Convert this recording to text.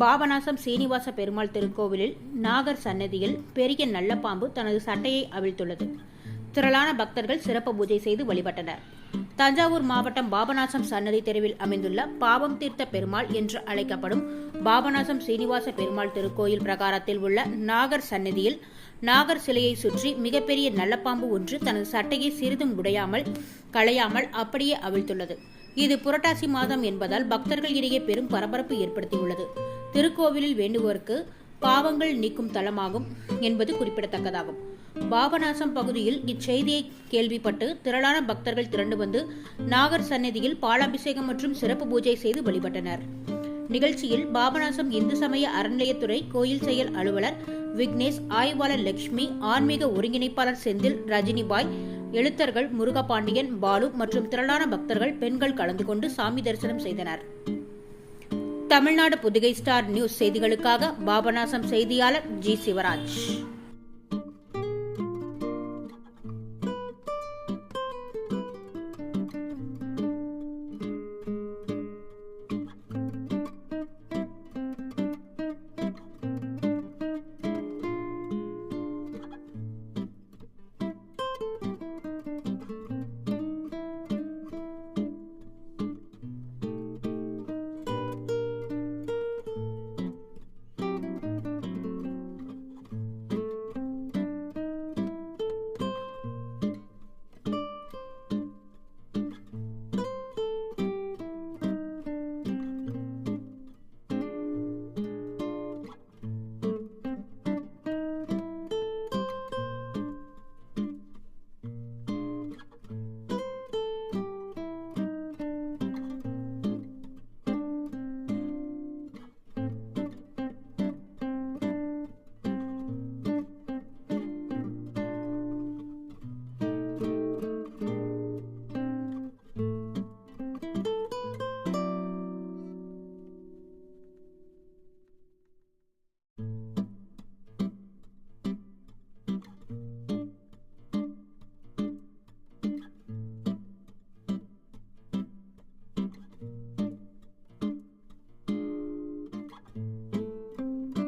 பாபநாசம் சீனிவாச பெருமாள் திருக்கோவிலில் நாகர் சன்னதியில் பெரிய நல்ல பாம்பு தனது சட்டையை அவிழ்த்துள்ளது. திரளான பக்தர்கள் சிறப்பு பூஜை செய்து வழிபட்டனர். தஞ்சாவூர் மாவட்டம் பாபநாசம் சன்னதி தெருவில் அமைந்துள்ள பாவம் தீர்த்த பெருமாள் என்று அழைக்கப்படும் பாபநாசம் சீனிவாச பெருமாள் திருக்கோயில் பிரகாரத்தில் உள்ள நாகர் சன்னதியில் நாகர் சிலையை சுற்றி மிகப்பெரிய நல்லப்பாம்பு ஒன்று தனது சட்டையை சிறிதும் உடையாமல் களையாமல் அப்படியே அவிழ்த்துள்ளது. இது புரட்டாசி மாதம் என்பதால் பக்தர்கள் இடையே பெரும் பரபரப்பு ஏற்படுத்தியுள்ளது. திருக்கோவிலில் வேண்டுவோருக்கு பாவங்கள் நீக்கும் தலமாகும் என்பது குறிப்பிடத்தக்கதாகும். பாபநாசம் பகுதியில் இச்செய்தியை கேள்விப்பட்டு திரளான பக்தர்கள் திரண்டு வந்து நாகர் சந்நிதியில் பாலாபிஷேகம் மற்றும் சிறப்பு பூஜை செய்து வழிபட்டனர். நிகழ்ச்சியில் பாபநாசம் இந்து சமய அறநிலையத்துறை கோயில் செயல் அலுவலர் விக்னேஷ் ஆய்வாளர் லட்சுமி ஆன்மீக ஒருங்கிணைப்பாளர் செந்தில் ரஜினிபாய் எழுத்தர்கள் முருகபாண்டியன் பாலு மற்றும் திரளான பக்தர்கள் பெண்கள் கலந்து கொண்டு சாமி தரிசனம் செய்தனர். தமிழ்நாடு புதுகை ஸ்டார் நியூஸ் செய்திகளுக்காக பாபநாசம் செய்தியாளர் ஜி சிவராஜ்.